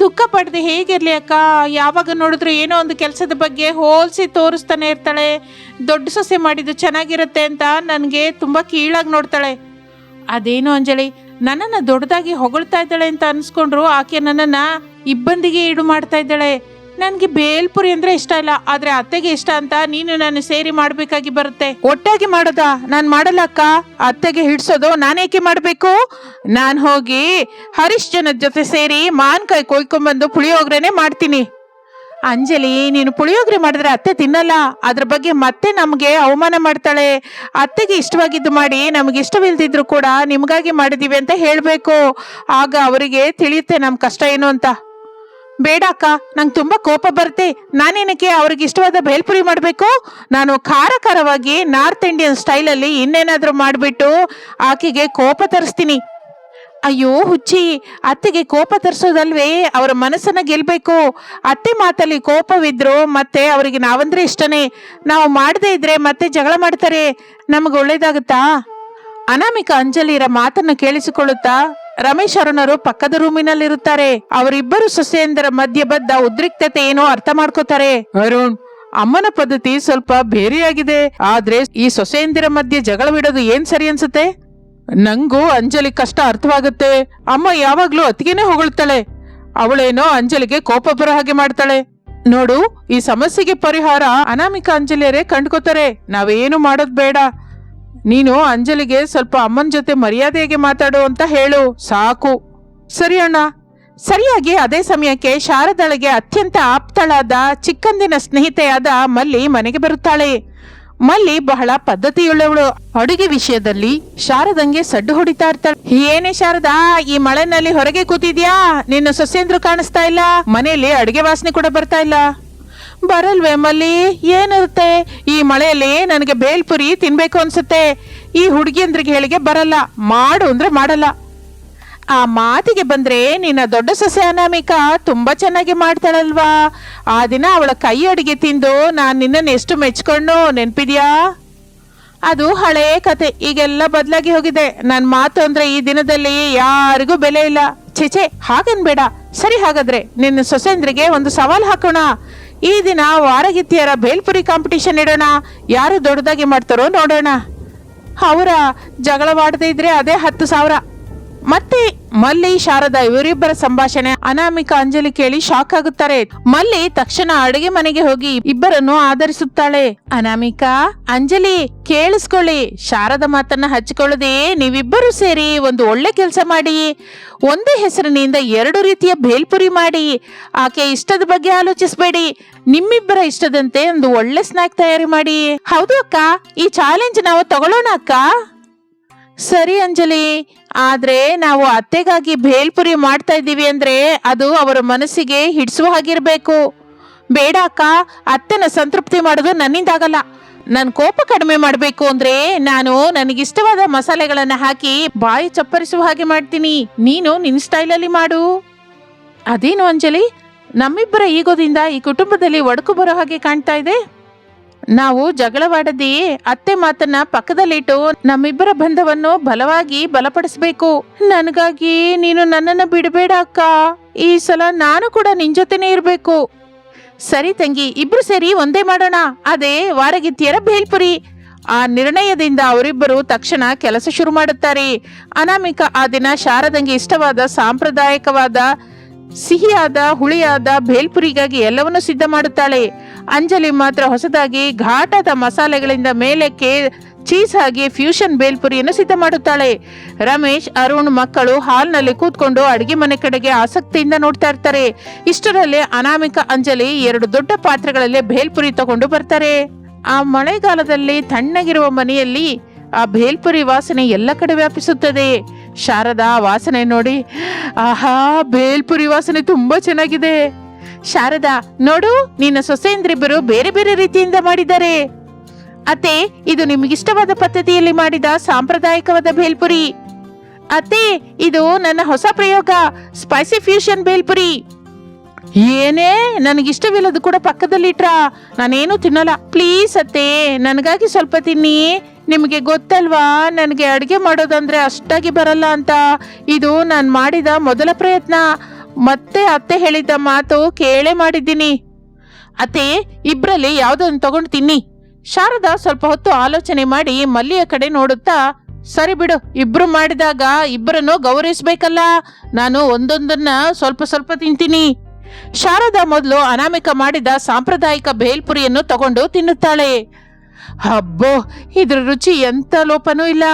ದುಃಖ ಪಡದೆ ಹೇಗಿರ್ಲಿ ಅಕ್ಕ? ಯಾವಾಗ ನೋಡಿದ್ರು ಏನೋ ಒಂದು ಕೆಲಸದ ಬಗ್ಗೆ ಹೋಲಿಸಿ ತೋರಿಸ್ತಾನೆ ಇರ್ತಾಳೆ. ದೊಡ್ಡ ಸೊಸೆ ಮಾಡಿದ್ದು ಚೆನ್ನಾಗಿರುತ್ತೆ ಅಂತ ನನಗೆ ತುಂಬ ಕೀಳಾಗಿ ನೋಡ್ತಾಳೆ. ಅದೇನು ಅಂಜಲಿ, ನನ್ನನ್ನು ದೊಡ್ಡದಾಗಿ ಹೊಗಳ್ತಾ ಇದ್ದಾಳೆ ಅಂತ ಅನ್ಸ್ಕೊಂಡ್ರು ಆಕೆ ನನ್ನನ್ನು ಇಬ್ಬಂದಿಗೆ ಈಡು ಮಾಡ್ತಾ ಇದ್ದಾಳೆ. ನನಗೆ ಬೇಲ್ಪುರಿ ಅಂದ್ರೆ ಇಷ್ಟ ಇಲ್ಲ, ಆದ್ರೆ ಅತ್ತೆಗೆ ಇಷ್ಟ ಅಂತ ನೀನು ನಾನು ಸೇರಿ ಮಾಡ್ಬೇಕಾಗಿ ಬರುತ್ತೆ. ಒಟ್ಟಾಗಿ ಮಾಡೋದ? ನಾನ್ ಮಾಡಲ್ಲ ಅಕ್ಕ. ಅತ್ತೆಗೆ ಹಿಡ್ಸೋದು ನಾನೇಕೆ ಮಾಡ್ಬೇಕು? ನಾನ್ ಹೋಗಿ ಹರೀಶ್ ಜನದ ಜೊತೆ ಸೇರಿ ಮಾನ್ಕಾಯಿ ಕೊಯ್ಕೊಂಬಂದು ಪುಳಿಯೋಗ್ರೆನೆ ಮಾಡ್ತೀನಿ. ಅಂಜಲಿ, ನೀನು ಪುಳಿಯೋಗ್ರೆ ಮಾಡಿದ್ರೆ ಅತ್ತೆ ತಿನ್ನಲ್ಲ. ಅದ್ರ ಬಗ್ಗೆ ಮತ್ತೆ ನಮಗೆ ಅವಮಾನ ಮಾಡ್ತಾಳೆ. ಅತ್ತೆಗೆ ಇಷ್ಟವಾಗಿದ್ದು ಮಾಡಿ ನಮಗೆ ಇಷ್ಟವಿಲ್ದಿದ್ರು ಕೂಡ ನಿಮಗಾಗಿ ಮಾಡಿದೀವಿ ಅಂತ ಹೇಳಬೇಕು. ಆಗ ಅವರಿಗೆ ತಿಳಿಯುತ್ತೆ ನಮ್ಮ ಕಷ್ಟ ಏನು ಅಂತ. ಬೇಡ ಅಕ್ಕ, ನಂಗೆ ತುಂಬ ಕೋಪ ಬರುತ್ತೆ. ನಾನೇನಕ್ಕೆ ಅವ್ರಿಗೆ ಇಷ್ಟವಾದ ಬೇಲ್ಪುರಿ ಮಾಡಬೇಕು? ನಾನು ಖಾರ ಖಾರವಾಗಿ ನಾರ್ತ್ ಇಂಡಿಯನ್ ಸ್ಟೈಲಲ್ಲಿ ಇನ್ನೇನಾದರೂ ಮಾಡಿಬಿಟ್ಟು ಆಕೆಗೆ ಕೋಪ ತರಿಸ್ತೀನಿ. ಅಯ್ಯೋ ಹುಚ್ಚಿ, ಅತ್ತೆಗೆ ಕೋಪ ತರಿಸೋದಲ್ವೇ? ಅವರ ಮನಸ್ಸನ್ನು ಗೆಲ್ಲಬೇಕು ಅತ್ತೆ ಮಾತಲ್ಲಿ ಕೋಪವಿದ್ರು ಮತ್ತೆ ಅವರಿಗೆ ನಾವಂದ್ರೆ ಇಷ್ಟನೇ. ನಾವು ಮಾಡದೇ ಇದ್ರೆ ಮತ್ತೆ ಜಗಳ ಮಾಡ್ತಾರೆ. ನಮಗೆ ಒಳ್ಳೇದಾಗುತ್ತಾ? ಅನಾಮಿಕ ಅಂಜಲಿರ ಮಾತನ್ನು ಕೇಳಿಸಿಕೊಳ್ಳುತ್ತಾ? ರಮೇಶ್ ಅರುಣರು ಪಕ್ಕದ ರೂಮಿನಲ್ಲಿರುತ್ತಾರೆ. ಅವರಿಬ್ಬರು ಸೊಸೆಯಂದರ ಮಧ್ಯೆ ಬದ್ದ ಉದ್ರಿಕ್ತತೆ ಏನೋ ಅರ್ಥ ಮಾಡ್ಕೋತಾರೆ. ಅರುಣ್! ಅಮ್ಮನ ಪದ್ಧತಿ ಸ್ವಲ್ಪ ಬೇರೆಯಾಗಿದೆ. ಆದ್ರೆ ಈ ಸೊಸೆಯಂದಿರ ಮಧ್ಯೆ ಜಗಳವಿಡೋದು ಏನ್ ಸರಿ ಅನ್ಸುತ್ತೆ? ನಂಗೂ ಅಂಜಲಿ ಕಷ್ಟ ಅರ್ಥವಾಗುತ್ತೆ. ಅಮ್ಮ ಯಾವಾಗ್ಲೂ ಅತ್ತಿಗೆನೆ ಹೊಗಳ್ತಾಳೆ. ಅವಳೇನೋ ಅಂಜಲಿಗೆ ಕೋಪ ಬರೋ ಹಾಗೆ ಮಾಡ್ತಾಳೆ. ನೋಡು ಈ ಸಮಸ್ಯೆಗೆ ಪರಿಹಾರ ಅನಾಮಿಕ ಅಂಜಲಿಯರೇ ಕಂಡ್ಕೋತಾರೆ. ನಾವೇನು ಮಾಡೋದ್ ಬೇಡ. ನೀನು ಅಂಜಲಿಗೆ ಸ್ವಲ್ಪ ಅಮ್ಮನ ಜೊತೆ ಮರ್ಯಾದೆಗೆ ಮಾತಾಡು ಅಂತ ಹೇಳು. ಸಾಕು. ಸರಿ ಅಣ್ಣ. ಸರಿಯಾಗಿ ಅದೇ ಸಮಯಕ್ಕೆ ಶಾರದಳಿಗೆ ಅತ್ಯಂತ ಆಪ್ತಳಾದ ಚಿಕ್ಕಂದಿನ ಸ್ನೇಹಿತೆಯಾದ ಮಲ್ಲಿ ಮನೆಗೆ ಬರುತ್ತಾಳೆ. ಮಲ್ಲಿ ಬಹಳ ಪದ್ಧತಿಯುಳ್ಳವಳು. ಅಡುಗೆ ವಿಷಯದಲ್ಲಿ ಶಾರದಂಗೆ ಸಡ್ಡು ಹೊಡಿತಾ ಇರ್ತಾಳೆ. ಏನೇ ಶಾರದಾ, ಈ ಮಳೆನಲ್ಲಿ ಹೊರಗೆ ಕೂತಿದ್ಯಾ? ನಿನ್ನ ಸೊಸೆಂದ್ರು ಕಾಣಿಸ್ತಾ ಇಲ್ಲ. ಮನೆಯಲ್ಲಿ ಅಡುಗೆ ವಾಸನೆ ಕೂಡ ಬರ್ತಾ ಇಲ್ಲ. ಬರಲ್ವೇ ಮಲ್ಲಿ? ಏನಿರುತ್ತೆ? ಈ ಮಳೆಯಲ್ಲಿ ನನಗೆ ಬೇಲ್ಪುರಿ ತಿನ್ಬೇಕು ಅನ್ಸುತ್ತೆ. ಈ ಹುಡುಗಿಯಂದ್ರಿಗೆ ಹೇಳಿಗೆ ಬರಲ್ಲ. ಮಾಡು ಅಂದ್ರೆ ಮಾಡಲ್ಲ. ಆ ಮಾತಿಗೆ ಬಂದ್ರೆ ನಿನ್ನ ದೊಡ್ಡ ಸೊಸೆ ಅನಾಮಿಕಾ ತುಂಬಾ ಚೆನ್ನಾಗಿ ಮಾಡ್ತಾಳಲ್ವಾ? ಆ ದಿನ ಅವಳ ಕೈ ಅಡಿಗೆ ತಿಂದು ನಾನು ನಿನ್ನನ್ನು ಎಷ್ಟು ಮೆಚ್ಕೊಂಡು ನೆನ್ಪಿದ್ಯಾ? ಅದು ಹಳೇ ಕತೆ. ಈಗೆಲ್ಲ ಬದಲಾಗಿ ಹೋಗಿದೆ. ನನ್ನ ಮಾತು ಅಂದ್ರೆ ಈ ದಿನದಲ್ಲಿ ಯಾರಿಗೂ ಬೆಲೆ ಇಲ್ಲ. ಛೆಛೆ ಹಾಗನ್ಬೇಡ. ಸರಿ ಹಾಗಾದ್ರೆ ನಿನ್ನ ಸೊಸೆಂದ್ರಿಗೆ ಒಂದು ಸವಾಲು ಹಾಕೋಣ. ಈ ದಿನ ವಾರಗಿತ್ತಿಯರ ಬೇಲ್ಪುರಿ ಕಾಂಪಿಟಿಷನ್ ಇಡೋಣ. ಯಾರು ದೊಡ್ಡದಾಗಿ ಮಾಡ್ತಾರೋ ನೋಡೋಣ. ಅವರ ಜಗಳವಾಡದೇ ಇದ್ರೆ ಅದೇ ಹತ್ತು ಸಾವಿರ. ಮತ್ತೆ ಮಲ್ಲಿ, ಶಾರದಾ ಇವರಿಬ್ಬರ ಸಂಭಾಷಣೆ ಅನಾಮಿಕ ಅಂಜಲಿ ಕೇಳಿ ಶಾಕ್ ಆಗುತ್ತಾರೆ. ಮಲ್ಲಿ ತಕ್ಷಣ ಅಡುಗೆ ಮನೆಗೆ ಹೋಗಿ ಇಬ್ಬರನ್ನು ಆಧರಿಸುತ್ತಾಳೆ. ಅನಾಮಿಕಾ, ಅಂಜಲಿ, ಕೇಳಿಸ್ಕೊಳ್ಳಿ. ಶಾರದ ಮಾತನ್ನ ಹಚ್ಕೊಳ್ಳದೆ ನೀವಿಬ್ಬರು ಸೇರಿ ಒಂದು ಒಳ್ಳೆ ಕೆಲಸ ಮಾಡಿ, ಒಂದೇ ಹೆಸರಿನಿಂದ ಎರಡು ರೀತಿಯ ಬೇಲ್ಪುರಿ ಮಾಡಿ, ಆಕೆ ಇಷ್ಟದ ಬಗ್ಗೆ ಆಲೋಚಿಸಬೇಡಿ, ನಿಮ್ಮಿಬ್ಬರ ಇಷ್ಟದಂತೆ ಒಂದು ಒಳ್ಳೆ ಸ್ನಾಕ್ ತಯಾರಿ ಮಾಡಿ. ಹೌದು ಅಕ್ಕ, ಈ ಚಾಲೆಂಜ್ ನಾವು ತಗೊಳ್ಳೋಣ ಅಕ್ಕ? ಸರಿ ಅಂಜಲಿ ಆದ್ರೆ ನಾವು ಅತ್ತೆಗಾಗಿ ಭೇಲ್ಪುರಿ ಮಾಡ್ತಾ ಇದ್ದೀವಿ ಅಂದ್ರೆ ಅದು ಅವರ ಮನಸ್ಸಿಗೆ ಹಿಡಿಸುವ ಹಾಗಿರಬೇಕು. ಬೇಡ ಅಕ್ಕ, ಅತ್ತೆನ ಸಂತೃಪ್ತಿ ಮಾಡೋದು ನನ್ನಿಂದಾಗಲ್ಲ ನನ್ನ ಕೋಪ ಕಡಿಮೆ ಮಾಡಬೇಕು ಅಂದ್ರೆ ನಾನು ನನಗಿಷ್ಟವಾದ ಮಸಾಲೆಗಳನ್ನ ಹಾಕಿ ಬಾಯಿ ಚಪ್ಪರಿಸುವ ಹಾಗೆ ಮಾಡ್ತೀನಿ. ನೀನು ನಿನ್ನ ಸ್ಟೈಲಲ್ಲಿ ಮಾಡು. ಅದೇನು ಅಂಜಲಿ? ನಮ್ಮಿಬ್ಬರ ಈಗೋದಿಂದ ಈ ಕುಟುಂಬದಲ್ಲಿ ಒಡಕು ಬರೋ ಹಾಗೆ ಕಾಣ್ತಾ ಇದೆ. ನಾವು ಜಗಳವಾಡದೆಯೇ ಅತ್ತೆ ಮಾತನ್ನ ಪಕ್ಕದಲ್ಲಿಟ್ಟು ನಮ್ಮಿಬ್ಬರ ಬಂಧವನ್ನು ಬಲವಾಗಿ ಬಲಪಡಿಸಬೇಕು. ನನಗಾಗಿ ನೀನು ನನ್ನನ್ನು ಬಿಡಬೇಡ ಅಕ್ಕ. ಈ ಸಲ ನಾನು ಕೂಡ ನಿನ್ ಜೊತೆನೇ ಇರಬೇಕು. ಸರಿ ತಂಗಿ, ಇಬ್ರು ಸೇರಿ ಒಂದೇ ಮಾಡೋಣ. ಅದೇ ವಾರಗಿತ್ತಿಯರ ಬೇಲ್ಪುರಿ ಆ ನಿರ್ಣಯದಿಂದ ಅವರಿಬ್ಬರು ತಕ್ಷಣ ಕೆಲಸ ಶುರು ಮಾಡುತ್ತಾರೆ. ಅನಾಮಿಕ ಆ ದಿನ ಶಾರದಂಗೆ ಇಷ್ಟವಾದ ಸಾಂಪ್ರದಾಯಿಕವಾದ ಸಿಹಿಯಾದ ಹುಳಿಯಾದ ಭೇಲ್ಪುರಿಗಾಗಿ ಎಲ್ಲವನ್ನೂ ಸಿದ್ಧ ಮಾಡುತ್ತಾಳೆ. ಅಂಜಲಿ ಮಾತ್ರ ಹೊಸದಾಗಿ ಘಾಟದ ಮಸಾಲೆಗಳಿಂದ ಮೇಲಕ್ಕೆ ಚೀಸ್ ಹಾಗೆ ಫ್ಯೂಷನ್ ಬೇಲ್ಪುರಿಯನ್ನು ಸಿದ್ಧ ಮಾಡುತ್ತಾಳೆ. ರಮೇಶ್, ಅರುಣ್ ಮಕ್ಕಳು ಹಾಲ್ನಲ್ಲಿ ಕೂತ್ಕೊಂಡು ಅಡಿಗೆ ಮನೆ ಕಡೆಗೆ ಆಸಕ್ತಿಯಿಂದ ನೋಡ್ತಾ ಇರ್ತಾರೆ. ಇಷ್ಟರಲ್ಲಿ ಅನಾಮಿಕ ಅಂಜಲಿ ಎರಡು ದೊಡ್ಡ ಪಾತ್ರೆಗಳಲ್ಲಿ ಭೇಲ್ಪುರಿ ತಗೊಂಡು ಬರ್ತಾರೆ. ಆ ಮಳೆಗಾಲದಲ್ಲಿ ತಣ್ಣಗಿರುವ ಮನೆಯಲ್ಲಿ ಆ ಭೇಲ್ಪುರಿ ವಾಸನೆ ಎಲ್ಲ ಕಡೆ ವ್ಯಾಪಿಸುತ್ತದೆ. ಶಾರದಾ ವಾಸನೆ ನೋಡಿ, ಆಹಾ ಭೇಲ್ಪುರಿ ವಾಸನೆ ತುಂಬಾ ಚೆನ್ನಾಗಿದೆ. ಶಾರದಾ, ನೋಡು, ನಿನ್ನ ಸೊಸೆಯಂದ್ರಿಬ್ಬರು ಬೇರೆ ಬೇರೆ ರೀತಿಯಿಂದ ಮಾಡಿದ್ದಾರೆ. ಅತ್ತೆ, ಇದು ನಿಮಗಿಷ್ಟವಾದ ಪದ್ಧತಿಯಲ್ಲಿ ಮಾಡಿದ ಸಾಂಪ್ರದಾಯಿಕವಾದ ಭೇಲ್ಪುರಿ. ಅತ್ತೆ, ಇದು ನನ್ನ ಹೊಸ ಪ್ರಯೋಗ, ಸ್ಪೈಸಿ ಫ್ಯೂಷನ್ ಭೇಲ್ಪುರಿ. ಏನೇ, ನನಗಿಷ್ಟವಿಲ್ಲದು ಕೂಡ ಪಕ್ಕದಲ್ಲಿಟ್ರಾ ನಾನೇನು ತಿನ್ನಲ್ಲ. ಪ್ಲೀಸ್ ಅತ್ತೆ, ನನಗಾಗಿ ಸ್ವಲ್ಪ ತಿನ್ನಿ. ನಿಮಗೆ ಗೊತ್ತಲ್ವಾ, ನನಗೆ ಅಡುಗೆ ಮಾಡೋದಂದ್ರೆ ಅಷ್ಟಾಗಿ ಬರಲ್ಲ ಅಂತ. ಇದು ನಾನು ಮಾಡಿದ ಮೊದಲ ಪ್ರಯತ್ನ. ಮತ್ತೆ ಅತ್ತೆ ಹೇಳಿದ್ದ ಮಾತು ಕೇಳೇ ಮಾಡಿದ್ದೀನಿ. ಅತ್ತೆ, ಇಬ್ರಲ್ಲಿ ಯಾವುದನ್ನು ತಗೊಂಡು ತಿನ್ನಿ? ಶಾರದಾ ಸ್ವಲ್ಪ ಹೊತ್ತು ಆಲೋಚನೆ ಮಾಡಿ ಮಲ್ಲಿಯ ಕಡೆ ನೋಡುತ್ತಾ, ಸರಿ ಬಿಡು, ಇಬ್ರು ಮಾಡಿದಾಗ ಇಬ್ಬರನ್ನು ಗೌರವಿಸ್ಬೇಕಲ್ಲ, ನಾನು ಒಂದೊಂದನ್ನ ಸ್ವಲ್ಪ ಸ್ವಲ್ಪ ತಿಂತೀನಿ. ಶಾರದಾ ಮೊದಲು ಅನಾಮಿಕ ಮಾಡಿದ ಸಾಂಪ್ರದಾಯಿಕ ಬೇಲ್ಪುರಿಯನ್ನು ತಗೊಂಡು ತಿನ್ನುತ್ತಾಳೆ. ಹಬ್ಬೋ, ಇದ್ರ ರುಚಿ ಎಂತ ಲೋಪನೂ ಇಲ್ಲ.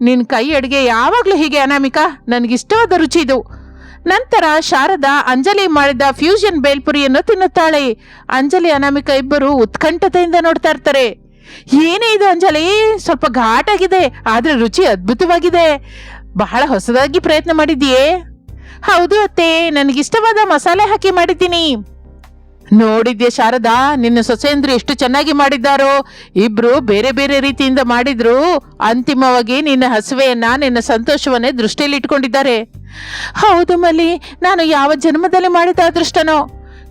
ನಿನ್ ಕೈ ಅಡುಗೆ ಯಾವಾಗಲೂ ಹೀಗೆ ಅನಾಮಿಕ. ನನಗಿಷ್ಟವಾದ ರುಚಿ ಇದು. ನಂತರ ಶಾರದಾ ಅಂಜಲಿ ಮಾಡಿದ ಫ್ಯೂಷನ್ ಬೇಲ್ಪುರಿಯನ್ನು ತಿನ್ನುತ್ತಾಳೆ. ಅಂಜಲಿ ಅನಾಮಿಕ ಇಬ್ಬರು ಉತ್ಕಂಠತೆಯಿಂದ ನೋಡ್ತಾ ಇರ್ತಾರೆ. ಏನೇ ಇದು ಅಂಜಲಿ? ಸ್ವಲ್ಪ ಘಾಟಾಗಿದೆ ಆದ್ರೆ ರುಚಿ ಅದ್ಭುತವಾಗಿದೆ. ಬಹಳ ಹೊಸದಾಗಿ ಪ್ರಯತ್ನ ಮಾಡಿದ್ಯೇ ಹೌದು ಅತ್ತೆ, ನನಗಿಷ್ಟವಾದ ಮಸಾಲೆ ಹಾಕಿ ಮಾಡಿದ್ದೀನಿ. ನೋಡಿದ್ಯಾ ಶಾರದಾ, ನಿನ್ನ ಸೊಸೆಯಂದ್ರು ಎಷ್ಟು ಚೆನ್ನಾಗಿ ಮಾಡಿದ್ದಾರೋ? ಇಬ್ರು ಬೇರೆ ಬೇರೆ ರೀತಿಯಿಂದ ಮಾಡಿದ್ರು. ಅಂತಿಮವಾಗಿ ನಿನ್ನ ಹಸುವೆಯನ್ನ, ನಿನ್ನ ಸಂತೋಷವನ್ನೇ ದೃಷ್ಟಿಯಲ್ಲಿ ಇಟ್ಕೊಂಡಿದ್ದಾರೆ ಹೌದು ಮಲ್ಲಿ, ನಾನು ಯಾವ ಜನ್ಮದಲ್ಲಿ ಮಾಡಿದ ಅದೃಷ್ಟನೋ?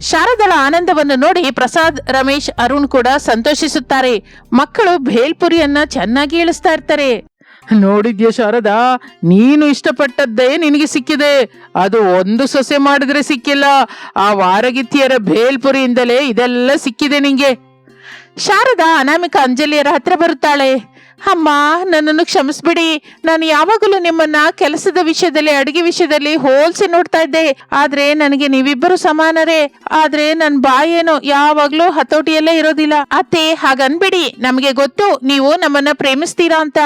ಶಾರದಳ ಆನಂದವನ್ನು ನೋಡಿ ಪ್ರಸಾದ್, ರಮೇಶ್, ಅರುಣ್ ಕೂಡ ಸಂತೋಷಿಸುತ್ತಾರೆ. ಮಕ್ಕಳು ಭೇಲ್ಪುರಿಯನ್ನ ಚೆನ್ನಾಗಿ ಇಳಿಸ್ತಾ ಇರ್ತಾರೆ. ನೋಡಿದ್ಯ ಶಾರದಾ, ನೀನು ಇಷ್ಟಪಟ್ಟದ್ದೇ ನಿನಗೆ ಸಿಕ್ಕಿದೆ. ಅದು ಒಂದು ಸೊಸೆ ಮಾಡಿದ್ರೆ ಸಿಕ್ಕಿಲ್ಲ. ಆ ವಾರಗಿತ್ತಿಯರ ಭೇಲ್ಪುರಿಯಿಂದಲೇ ಇದೆಲ್ಲ ಸಿಕ್ಕಿದೆ ನಿಂಗೆ. ಶಾರದಾ ಅನಾಮಿಕ ಅಂಜಲಿಯರ ಹತ್ರ ಬರುತ್ತಾಳೆ. ಅಮ್ಮ, ನನ್ನನ್ನು ಕ್ಷಮಿಸ್ಬಿಡಿ. ನಾನು ಯಾವಾಗಲೂ ನಿಮ್ಮನ್ನ ಕೆಲಸದ ವಿಷಯದಲ್ಲಿ, ಅಡಿಗೆ ವಿಷಯದಲ್ಲಿ ಹೋಲ್ಸಿ ನೋಡ್ತಾ ಇದ್ದೆ. ಆದ್ರೆ ನನಗೆ ನೀವಿಬ್ಬರು ಸಮಾನರೇ. ಆದ್ರೆ ನನ್ ಬಾಯೇನೋ ಯಾವಾಗ್ಲೂ ಹತೋಟಿಯಲ್ಲೇ ಇರೋದಿಲ್ಲ. ಅತ್ತೆ, ಹಾಗನ್ಬಿಡಿ. ನಮಗೆ ಗೊತ್ತು, ನೀವು ನಮ್ಮನ್ನ ಪ್ರೇಮಿಸ್ತೀರಾ ಅಂತ.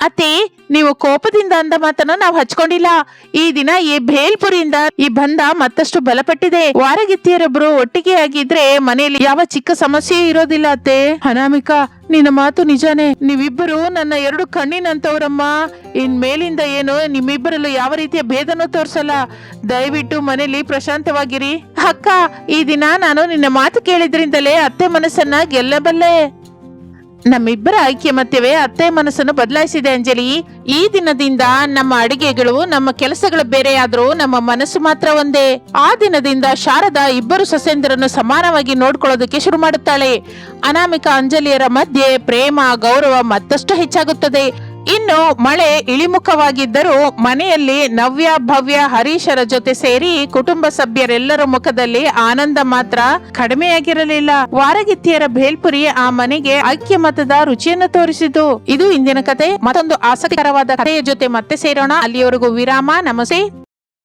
ಅತ್ತೆ, ನೀವು ಕೋಪದಿಂದ ಅಂದ ಮಾತನ್ನ ನಾವು ಹಚ್ಕೊಂಡಿಲ್ಲ. ಈ ದಿನ ಈ ಭೇಲ್ಪುರಿಯಿಂದ ಈ ಬಂಧ ಮತ್ತಷ್ಟು ಬಲಪಟ್ಟಿದೆ. ವಾರಗಿತ್ತಿಯರೊಬ್ರು ಒಟ್ಟಿಗೆ ಆಗಿದ್ರೆ ಮನೆಯಲ್ಲಿ ಯಾವ ಚಿಕ್ಕ ಸಮಸ್ಯೆ ಇರೋದಿಲ್ಲ ಅತ್ತೆ. ಅನಾಮಿಕಾ, ನಿನ್ನ ಮಾತು ನಿಜಾನೇ. ನೀವಿಬ್ಬರು ನನ್ನ ಎರಡು ಕಣ್ಣಿನಂತವ್ರಮ್ಮ. ಇನ್ ಮೇಲಿಂದ ಏನು ನಿಮ್ಮಿಬ್ಬರಲ್ಲೂ ಯಾವ ರೀತಿಯ ಭೇದನೂ ತೋರ್ಸಲ್ಲ. ದಯವಿಟ್ಟು ಮನೇಲಿ ಪ್ರಶಾಂತವಾಗಿರಿ. ಅಕ್ಕ, ಈ ದಿನ ನಾನು ನಿನ್ನ ಮಾತು ಕೇಳಿದ್ರಿಂದಲೇ ಅತ್ತೆ ಮನಸ್ಸನ್ನ ಗೆಲ್ಲಬಲ್ಲೆ. ನಮ್ಮಿಬ್ಬರ ಐಕ್ಯಮತ್ಯವೇ ಅತ್ತೆ ಮನಸ್ಸನ್ನು ಬದಲಾಯಿಸಿದೆ ಅಂಜಲಿ. ಈ ದಿನದಿಂದ ನಮ್ಮ ಅಡಿಗೆಗಳು, ನಮ್ಮ ಕೆಲಸಗಳು ಬೇರೆಯಾದ್ರೂ ನಮ್ಮ ಮನಸ್ಸು ಮಾತ್ರ ಒಂದೇ. ಆ ದಿನದಿಂದ ಶಾರದಾ ಇಬ್ಬರು ಸೊಸೆಂದರನ್ನು ಸಮಾನವಾಗಿ ನೋಡ್ಕೊಳ್ಳೋದಕ್ಕೆ ಶುರು ಮಾಡುತ್ತಾಳೆ. ಅನಾಮಿಕ ಅಂಜಲಿಯರ ಮಧ್ಯೆ ಪ್ರೇಮ, ಗೌರವ ಮತ್ತಷ್ಟು ಹೆಚ್ಚಾಗುತ್ತದೆ. ಇನ್ನು ಮಳೆ ಇಳಿಮುಖವಾಗಿದ್ದರೂ ಮನೆಯಲ್ಲಿ ನವ್ಯ, ಭವ್ಯ ಹರೀಶರ ಜೊತೆ ಸೇರಿ ಕುಟುಂಬ ಸಭ್ಯರೆಲ್ಲರ ಮುಖದಲ್ಲಿ ಆನಂದ ಮಾತ್ರ ಕಡಿಮೆಯಾಗಿರಲಿಲ್ಲ. ವಾರಗಿತ್ತಿಯರ ಭೇಲ್ಪುರಿ ಆ ಮನೆಗೆ ಐಕ್ಯಮತದ ರುಚಿಯನ್ನು ತೋರಿಸಿತು. ಇದು ಇಂದಿನ ಕತೆ. ಮತ್ತೊಂದು ಆಸಕ್ತಿಕರವಾದ ಕಥೆಯ ಜೊತೆ ಮತ್ತೆ ಸೇರೋಣ. ಅಲ್ಲಿಯವರೆಗೂ ವಿರಾಮ. ನಮಸ್ತೆ.